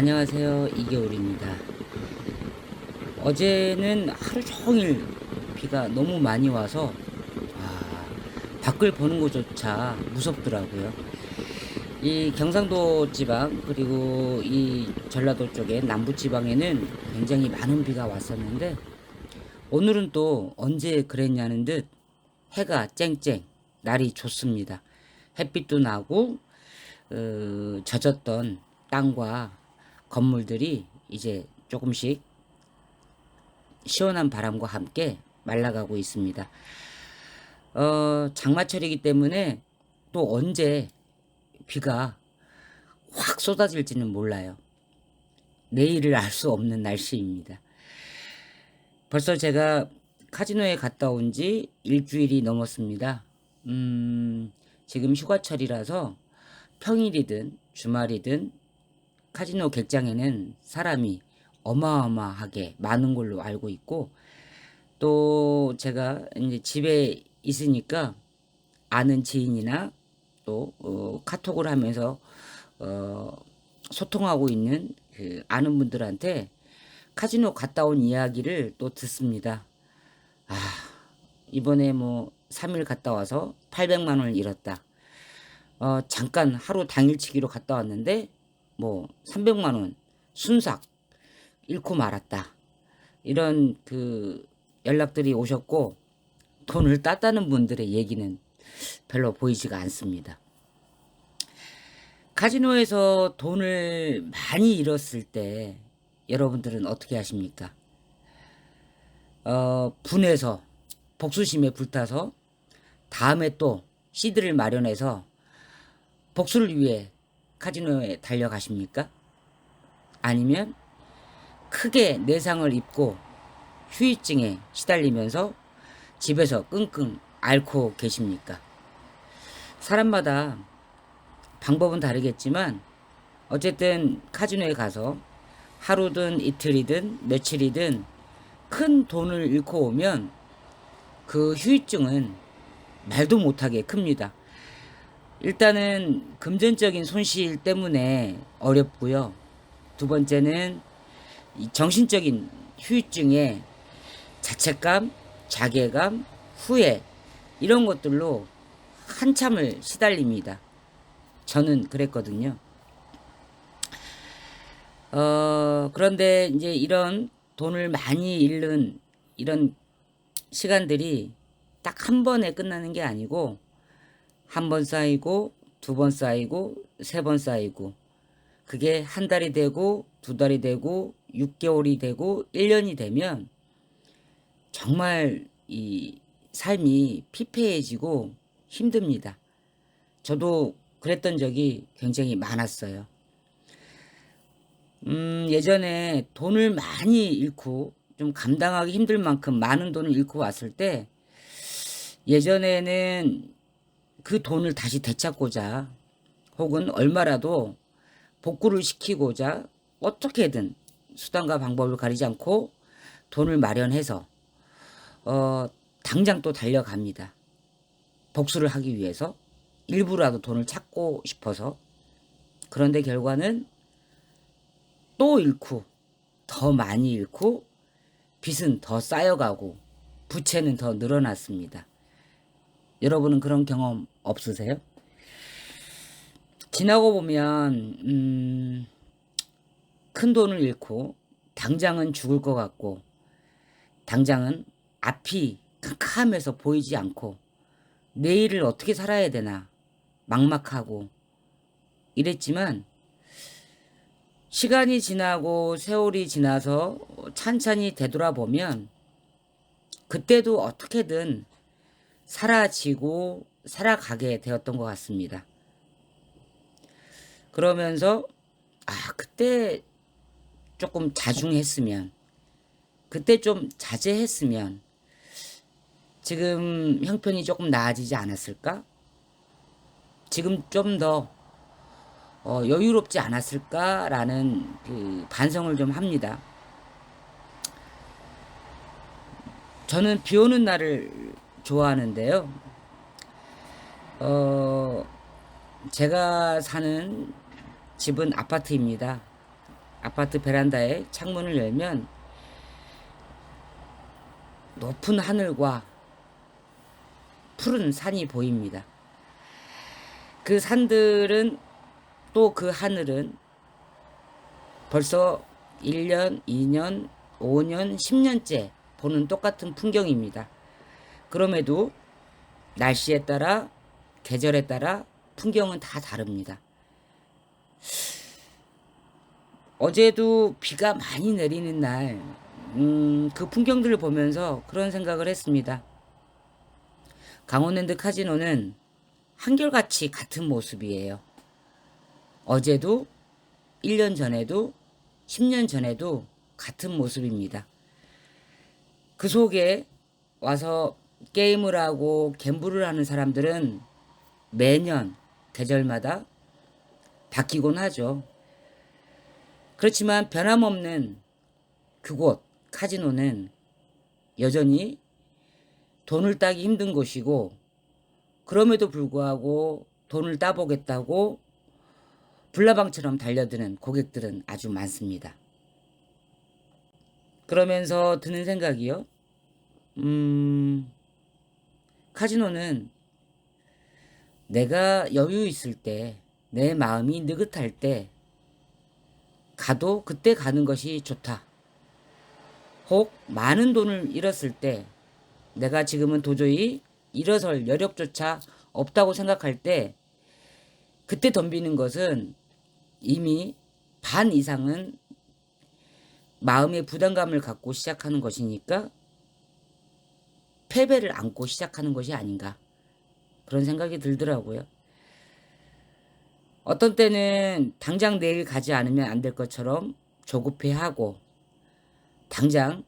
안녕하세요. 이겨울입니다. 어제는 하루 종일 비가 너무 많이 와서 아, 밖을 보는 것조차 무섭더라고요. 이 경상도 지방 그리고 이 전라도 쪽에 남부 지방에는 굉장히 많은 비가 왔었는데 오늘은 또 언제 그랬냐는 듯 해가 쨍쨍 날이 좋습니다. 햇빛도 나고 어, 젖었던 땅과 건물들이 이제 조금씩 시원한 바람과 함께 말라가고 있습니다. 어, 장마철이기 때문에 또 언제 비가 확 쏟아질지는 몰라요. 내일을 알 수 없는 날씨입니다. 벌써 제가 카지노에 갔다 온 지 일주일이 넘었습니다. 음, 지금 휴가철이라서 평일이든 주말이든 카지노 객장에는 사람이 어마어마하게 많은 걸로 알고 있고 또 제가 이제 집에 있으니까 아는 지인이나 또 어, 카톡을 하면서 어, 소통하고 있는 그 아는 분들한테 카지노 갔다 온 이야기를 또 듣습니다. 아, 이번에 뭐 3일 갔다 와서 800만 원을 잃었다. 어, 잠깐 하루 당일치기로 갔다 왔는데 뭐 300만 원 순삭 잃고 말았다. 이런 그 연락들이 오셨고 돈을 땄다는 분들의 얘기는 별로 보이지가 않습니다. 카지노에서 돈을 많이 잃었을 때 여러분들은 어떻게 하십니까? 어, 분해서 복수심에 불타서 다음에 또 시드를 마련해서 복수를 위해 카지노에 달려가십니까? 아니면 크게 내상을 입고 휴유증에 시달리면서 집에서 끙끙 앓고 계십니까? 사람마다 방법은 다르겠지만 어쨌든 카지노에 가서 하루든 이틀이든 며칠이든 큰 돈을 잃고 오면 그 휴유증은 말도 못하게 큽니다. 일단은 금전적인 손실 때문에 어렵고요. 두 번째는 이 정신적인 휴유증에 자책감, 자괴감, 후회 이런 것들로 한참을 시달립니다. 저는 그랬거든요. 어, 그런데 이제 이런 돈을 많이 잃는 이런 시간들이 딱 한 번에 끝나는 게 아니고 한 번 쌓이고 두 번 쌓이고 세 번 쌓이고 그게 한 달이 되고 두 달이 되고 6개월이 되고 1년이 되면 정말 이 삶이 피폐해지고 힘듭니다. 저도 그랬던 적이 굉장히 많았어요. 음, 예전에 돈을 많이 잃고 좀 감당하기 힘들 만큼 많은 돈을 잃고 왔을 때 예전에는 그 돈을 다시 되찾고자 혹은 얼마라도 복구를 시키고자 어떻게든 수단과 방법을 가리지 않고 돈을 마련해서 어, 당장 또 달려갑니다. 복수를 하기 위해서 일부라도 돈을 찾고 싶어서 그런데 결과는 또 잃고 더 많이 잃고 빚은 더 쌓여가고 부채는 더 늘어났습니다. 여러분은 그런 경험 없으세요? 지나고 보면 음, 큰 돈을 잃고 당장은 죽을 것 같고 당장은 앞이 캄캄해서 보이지 않고 내일을 어떻게 살아야 되나 막막하고 이랬지만 시간이 지나고 세월이 지나서 찬찬히 되돌아보면 그때도 어떻게든 사라지고 살아가게 되었던 것 같습니다. 그러면서 아 그때 조금 자중했으면 그때 좀 자제했으면 지금 형편이 조금 나아지지 않았을까? 지금 좀더 어, 여유롭지 않았을까라는 그 반성을 좀 합니다. 저는 비 오는 날을 좋아하는데요. 어, 제가 사는 집은 아파트입니다. 아파트 베란다에 창문을 열면 높은 하늘과 푸른 산이 보입니다. 그 산들은 또 그 하늘은 벌써 1년, 2년, 5년, 10년째 보는 똑같은 풍경입니다. 그럼에도 날씨에 따라 계절에 따라 풍경은 다 다릅니다. 어제도 비가 많이 내리는 날, 음, 그 풍경들을 보면서 그런 생각을 했습니다. 강원랜드 카지노는 한결같이 같은 모습이에요. 어제도, 1년 전에도, 10년 전에도 같은 모습입니다. 그 속에 와서 게임을 하고 갬블을 하는 사람들은 매년 계절마다 바뀌곤 하죠. 그렇지만 변함없는 그곳 카지노는 여전히 돈을 따기 힘든 곳이고 그럼에도 불구하고 돈을 따보겠다고 불나방처럼 달려드는 고객들은 아주 많습니다. 그러면서 드는 생각이요. 음, 카지노는 내가 여유 있을 때, 내 마음이 느긋할 때, 가도 그때 가는 것이 좋다. 혹 많은 돈을 잃었을 때, 내가 지금은 도저히 일어설 여력조차 없다고 생각할 때, 그때 덤비는 것은 이미 반 이상은 마음의 부담감을 갖고 시작하는 것이니까 패배를 안고 시작하는 것이 아닌가 그런 생각이 들더라고요. 어떤 때는 당장 내일 가지 않으면 안 될 것처럼 조급해하고 당장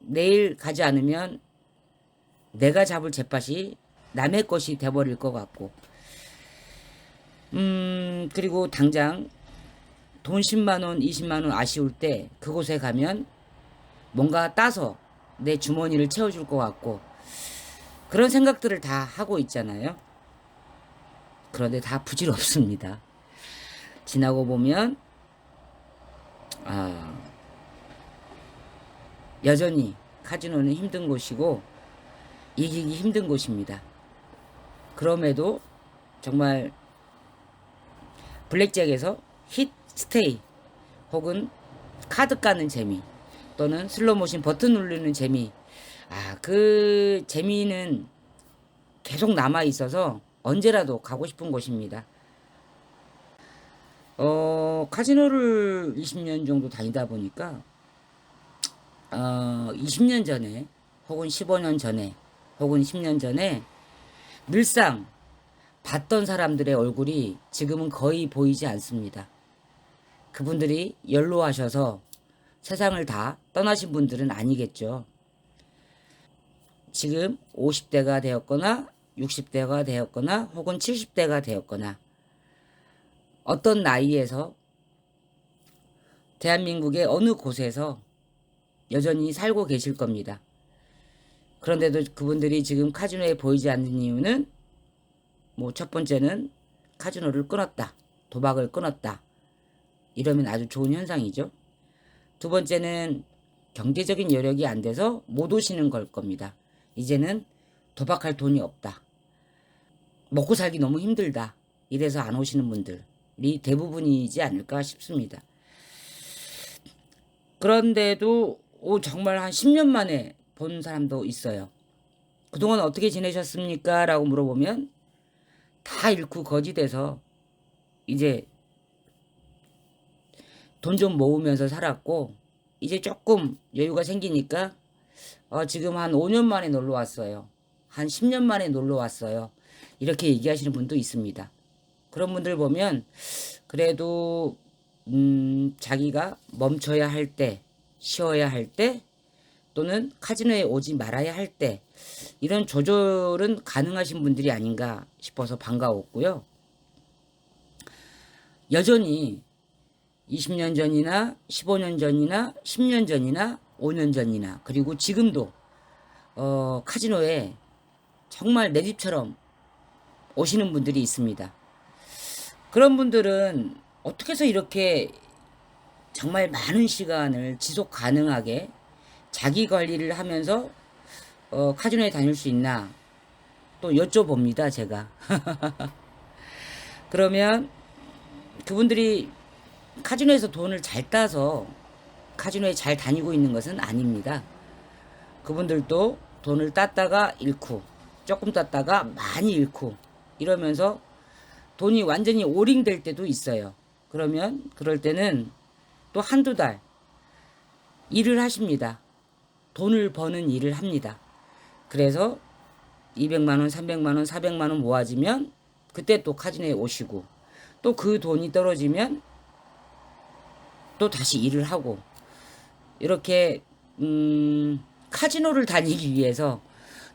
내일 가지 않으면 내가 잡을 잿밭이 남의 것이 돼버릴 것 같고 음 그리고 당장 돈 10만 원, 20만 원 아쉬울 때 그곳에 가면 뭔가 따서 내 주머니를 채워줄 것 같고 그런 생각들을 다 하고 있잖아요. 그런데 다 부질없습니다. 지나고 보면 아, 여전히 카지노는 힘든 곳이고 이기기 힘든 곳입니다. 그럼에도 정말 블랙잭에서 힛 스테이 혹은 카드 까는 재미 또는 슬로모션 버튼 누르는 재미 아 그 재미는 계속 남아 있어서 언제라도 가고 싶은 곳입니다. 어 카지노를 20년 정도 다니다 보니까 어 20년 전에 혹은 15년 전에 혹은 10년 전에 늘상 봤던 사람들의 얼굴이 지금은 거의 보이지 않습니다. 그분들이 연로하셔서 세상을 다 떠나신 분들은 아니겠죠. 지금 50대가 되었거나 60대가 되었거나 혹은 70대가 되었거나 어떤 나이에서 대한민국의 어느 곳에서 여전히 살고 계실 겁니다. 그런데도 그분들이 지금 카지노에 보이지 않는 이유는 뭐 첫 번째는 카지노를 끊었다. 도박을 끊었다. 이러면 아주 좋은 현상이죠. 두 번째는 경제적인 여력이 안 돼서 못 오시는 걸 겁니다. 이제는 도박할 돈이 없다. 먹고 살기 너무 힘들다. 이래서 안 오시는 분들이 대부분이지 않을까 싶습니다. 그런데도 오, 정말 한 10년 만에 본 사람도 있어요. 그동안 어떻게 지내셨습니까? 라고 물어보면 다 잃고 거지 돼서 이제 돈 좀 모으면서 살았고 이제 조금 여유가 생기니까 어, 지금 한 5년 만에 놀러 왔어요. 한 10년 만에 놀러 왔어요. 이렇게 얘기하시는 분도 있습니다. 그런 분들 보면 그래도 음, 자기가 멈춰야 할 때, 쉬어야 할 때, 또는 카지노에 오지 말아야 할 때, 이런 조절은 가능하신 분들이 아닌가 싶어서 반가웠고요. 여전히 20년 전이나 15년 전이나 10년 전이나 5년 전이나 그리고 지금도 어, 카지노에 정말 내 집처럼 오시는 분들이 있습니다. 그런 분들은 어떻게 해서 이렇게 정말 많은 시간을 지속 가능하게 자기 관리를 하면서 어, 카지노에 다닐 수 있나 또 여쭤봅니다 제가 그러면 그분들이 카지노에서 돈을 잘 따서 카지노에 잘 다니고 있는 것은 아닙니다. 그분들도 돈을 땄다가 잃고 조금 땄다가 많이 잃고 이러면서 돈이 완전히 오링될 때도 있어요. 그러면 그럴 때는 또 한두 달 일을 하십니다. 돈을 버는 일을 합니다. 그래서 200만 원, 300만 원, 400만 원 모아지면 그때 또 카지노에 오시고 또 그 돈이 떨어지면 또 다시 일을 하고 이렇게 음, 카지노를 다니기 위해서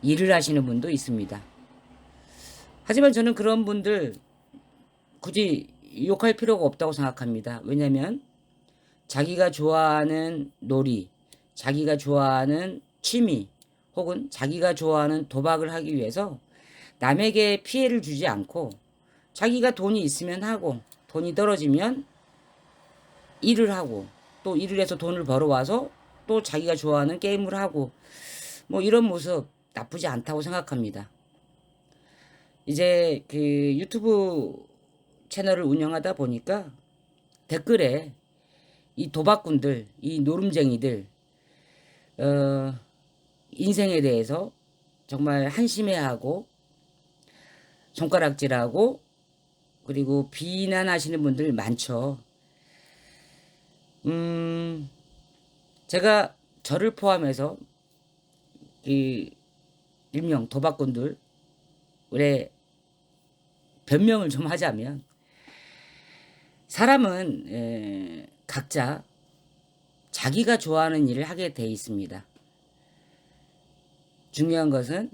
일을 하시는 분도 있습니다. 하지만 저는 그런 분들 굳이 욕할 필요가 없다고 생각합니다. 왜냐하면 자기가 좋아하는 놀이, 자기가 좋아하는 취미, 혹은 자기가 좋아하는 도박을 하기 위해서 남에게 피해를 주지 않고 자기가 돈이 있으면 하고 돈이 떨어지면 일을 하고 또 일을 해서 돈을 벌어와서 또 자기가 좋아하는 게임을 하고 뭐 이런 모습 나쁘지 않다고 생각합니다. 이제 그 유튜브 채널을 운영하다 보니까 댓글에 이 도박꾼들, 이 노름쟁이들, 어, 인생에 대해서 정말 한심해하고 손가락질하고 그리고 비난하시는 분들 많죠. 음, 제가 저를 포함해서 이 일명 도박꾼들 의 변명을 좀 하자면 사람은 에, 각자 자기가 좋아하는 일을 하게 돼 있습니다. 중요한 것은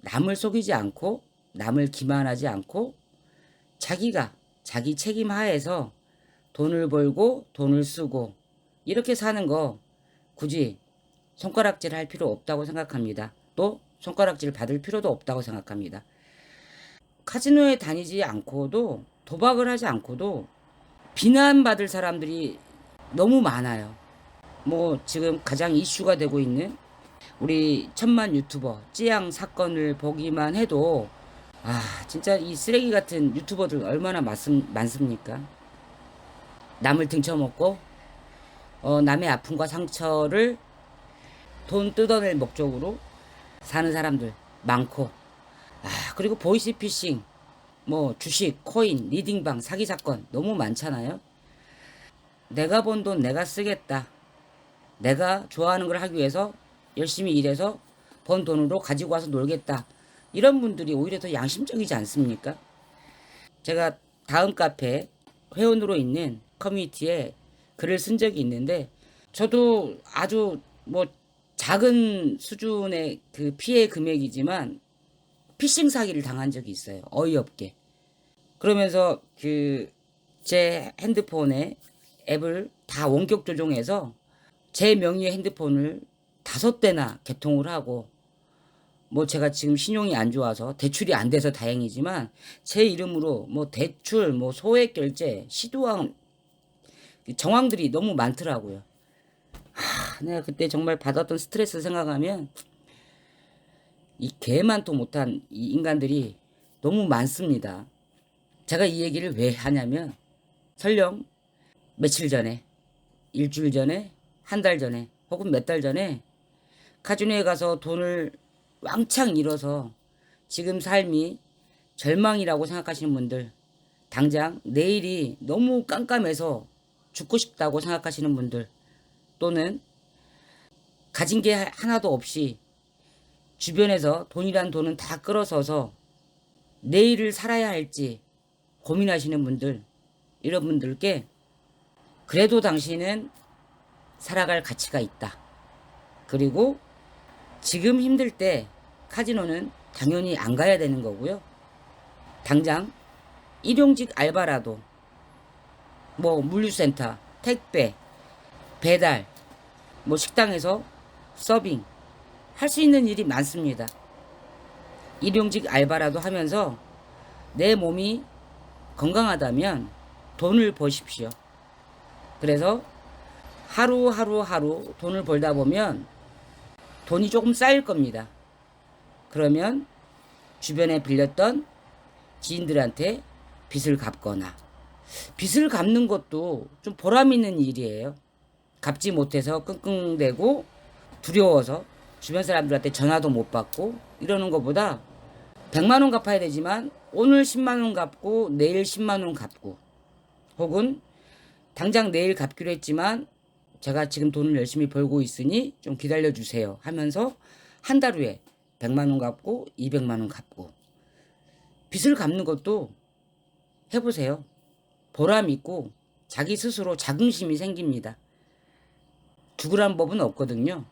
남을 속이지 않고 남을 기만하지 않고 자기가 자기 책임 하에서 돈을 벌고 돈을 쓰고 이렇게 사는 거 굳이 손가락질 할 필요 없다고 생각합니다. 또 손가락질 받을 필요도 없다고 생각합니다. 카지노에 다니지 않고도 도박을 하지 않고도 비난받을 사람들이 너무 많아요. 뭐 지금 가장 이슈가 되고 있는 우리 천만 유튜버 찌양 사건을 보기만 해도 아 진짜 이 쓰레기 같은 유튜버들 얼마나 많습, 많습니까? 남을 등쳐먹고 어, 남의 아픔과 상처를 돈 뜯어낼 목적으로 사는 사람들 많고 아 그리고 보이스피싱 뭐 주식 코인 리딩방 사기 사건 너무 많잖아요. 내가 번 돈 내가 쓰겠다. 내가 좋아하는 걸 하기 위해서 열심히 일해서 번 돈으로 가지고 와서 놀겠다. 이런 분들이 오히려 더 양심적이지 않습니까? 제가 다음 카페 회원으로 있는 커뮤니티에 글을 쓴 적이 있는데 저도 아주 뭐 작은 수준의 그 피해 금액이지만 피싱 사기를 당한 적이 있어요. 어이없게. 그러면서 그 제 핸드폰에 앱을 다 원격 조종해서 제 명의의 핸드폰을 다섯 대나 개통을 하고 뭐 제가 지금 신용이 안 좋아서 대출이 안 돼서 다행이지만 제 이름으로 뭐 대출 뭐 소액 결제 시도한 정황들이 너무 많더라고요. 하, 내가 그때 정말 받았던 스트레스 생각하면 이 개만도 못한 이 인간들이 너무 많습니다. 제가 이 얘기를 왜 하냐면 설령 며칠 전에 일주일 전에 한 달 전에 혹은 몇 달 전에 카지노에 가서 돈을 왕창 잃어서 지금 삶이 절망이라고 생각하시는 분들 당장 내일이 너무 깜깜해서 죽고 싶다고 생각하시는 분들 또는 가진 게 하나도 없이 주변에서 돈이란 돈은 다 끌어서서 내일을 살아야 할지 고민하시는 분들 이런 분들께 그래도 당신은 살아갈 가치가 있다. 그리고 지금 힘들 때 카지노는 당연히 안 가야 되는 거고요. 당장 일용직 알바라도 뭐 물류센터, 택배, 배달, 뭐 식당에서 서빙 할 수 있는 일이 많습니다. 일용직 알바라도 하면서 내 몸이 건강하다면 돈을 버십시오. 그래서 하루 하루 하루 돈을 벌다 보면 돈이 조금 쌓일 겁니다. 그러면 주변에 빌렸던 지인들한테 빚을 갚거나 빚을 갚는 것도 좀 보람 있는 일이에요. 갚지 못해서 끙끙대고 두려워서 주변 사람들한테 전화도 못 받고 이러는 것보다 100만 원 갚아야 되지만 오늘 10만 원 갚고 내일 10만 원 갚고 혹은 당장 내일 갚기로 했지만 제가 지금 돈을 열심히 벌고 있으니 좀 기다려 주세요 하면서 한 달 후에 100만 원 갚고 200만 원 갚고 빚을 갚는 것도 해보세요. 보람 있고 자기 스스로 자긍심이 생깁니다. 죽으란 법은 없거든요.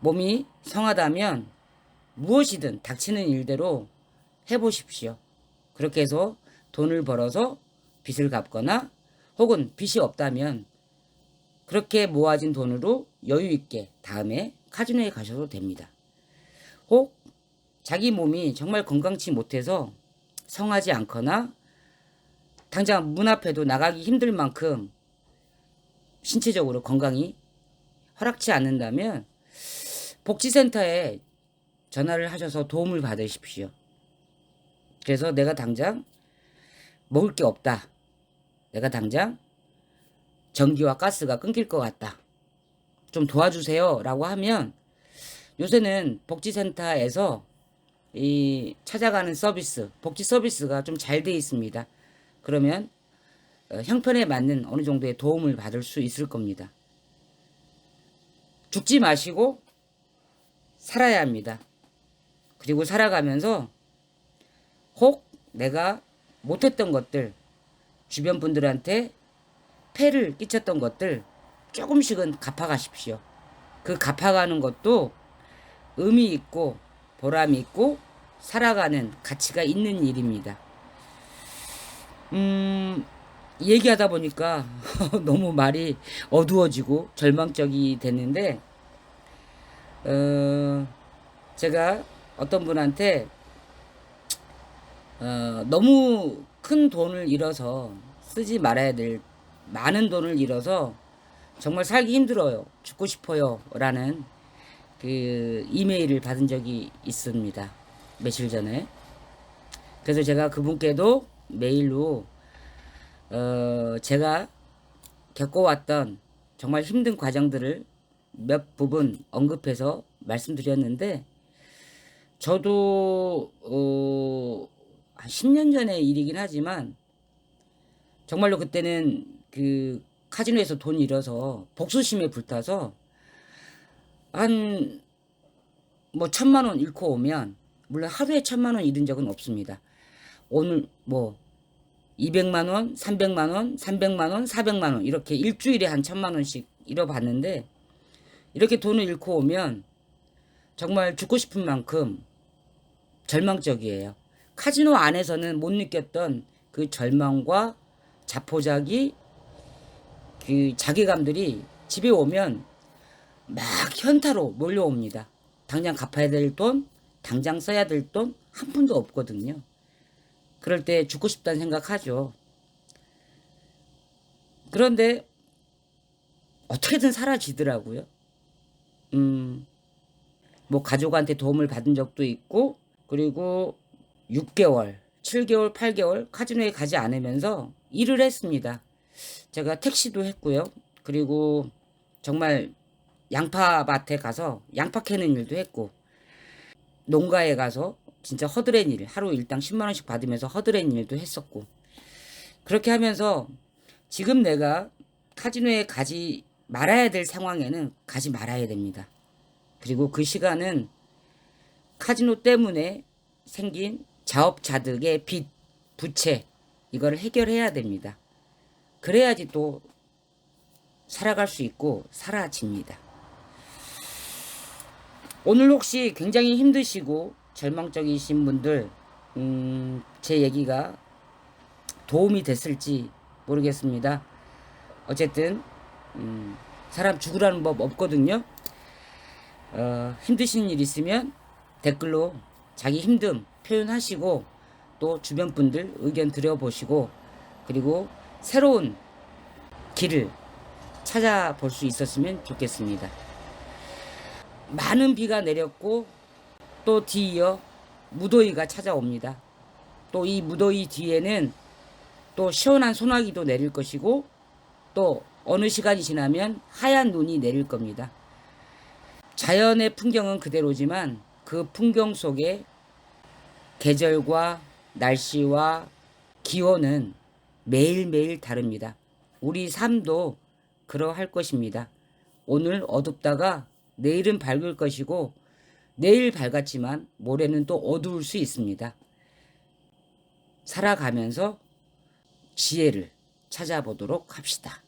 몸이 성하다면 무엇이든 닥치는 일대로 해보십시오. 그렇게 해서 돈을 벌어서 빚을 갚거나 혹은 빚이 없다면 그렇게 모아진 돈으로 여유 있게 다음에 카지노에 가셔도 됩니다. 혹 자기 몸이 정말 건강치 못해서 성하지 않거나 당장 문 앞에도 나가기 힘들 만큼 신체적으로 건강이 허락치 않는다면 복지센터에 전화를 하셔서 도움을 받으십시오. 그래서 내가 당장 먹을 게 없다. 내가 당장 전기와 가스가 끊길 것 같다. 좀 도와주세요. 라고 하면 요새는 복지센터에서 이 찾아가는 서비스, 복지 서비스가 좀 잘 돼 있습니다. 그러면 어, 형편에 맞는 어느 정도의 도움을 받을 수 있을 겁니다. 죽지 마시고 살아야 합니다. 그리고 살아가면서 혹 내가 못했던 것들, 주변 분들한테 폐를 끼쳤던 것들 조금씩은 갚아가십시오. 그 갚아가는 것도 의미 있고 보람이 있고 살아가는 가치가 있는 일입니다. 음, 얘기하다 보니까 너무 말이 어두워지고 절망적이 됐는데, 어, 제가 어떤 분한테 어, 너무 큰 돈을 잃어서 쓰지 말아야 될 많은 돈을 잃어서 정말 살기 힘들어요. 죽고 싶어요. 라는 그 이메일을 받은 적이 있습니다. 며칠 전에. 그래서 제가 그분께도 메일로 어, 제가 겪어왔던 정말 힘든 과정들을 몇 부분 언급해서 말씀드렸는데 저도 어, 한 10년 전의 일이긴 하지만 정말로 그때는 그 카지노에서 돈 잃어서 복수심에 불타서 한 뭐 천만 원 잃고 오면 물론 하루에 천만 원 잃은 적은 없습니다. 오늘 뭐 200만 원, 300만 원, 300만 원, 400만 원 이렇게 일주일에 한 천만 원씩 잃어봤는데 이렇게 돈을 잃고 오면 정말 죽고 싶은 만큼 절망적이에요. 카지노 안에서는 못 느꼈던 그 절망과 자포자기 그 자괴감들이 집에 오면 막 현타로 몰려옵니다. 당장 갚아야 될 돈, 당장 써야 될 돈 한 푼도 없거든요. 그럴 때 죽고 싶다는 생각하죠. 그런데 어떻게든 사라지더라고요. 음, 뭐 가족한테 도움을 받은 적도 있고, 그리고 6개월, 7개월, 8개월 카지노에 가지 않으면서 일을 했습니다. 제가 택시도 했고요. 그리고 정말 양파밭에 가서 양파 캐는 일도 했고 농가에 가서 진짜 허드렛 일 하루 일당 10만 원씩 받으면서 허드렛 일도 했었고 그렇게 하면서 지금 내가 카지노에 가지 말아야 될 상황에는 가지 말아야 됩니다. 그리고 그 시간은 카지노 때문에 생긴 자업자득의 빚, 부채 이거를 해결해야 됩니다. 그래야지 또 살아갈 수 있고 사라집니다. 오늘 혹시 굉장히 힘드시고 절망적이신 분들 음, 제 얘기가 도움이 됐을지 모르겠습니다. 어쨌든 음, 사람 죽으라는 법 없거든요. 어, 힘드신 일 있으면 댓글로 자기 힘듦 표현하시고 또 주변 분들 의견 들여보시고 그리고 새로운 길을 찾아볼 수 있었으면 좋겠습니다. 많은 비가 내렸고 또 뒤이어 무더위가 찾아옵니다. 또 이 무더위 뒤에는 또 시원한 소나기도 내릴 것이고 또 어느 시간이 지나면 하얀 눈이 내릴 겁니다. 자연의 풍경은 그대로지만 그 풍경 속에 계절과 날씨와 기온은 매일매일 다릅니다. 우리 삶도 그러할 것입니다. 오늘 어둡다가 내일은 밝을 것이고 내일 밝았지만 모레는 또 어두울 수 있습니다. 살아가면서 지혜를 찾아보도록 합시다.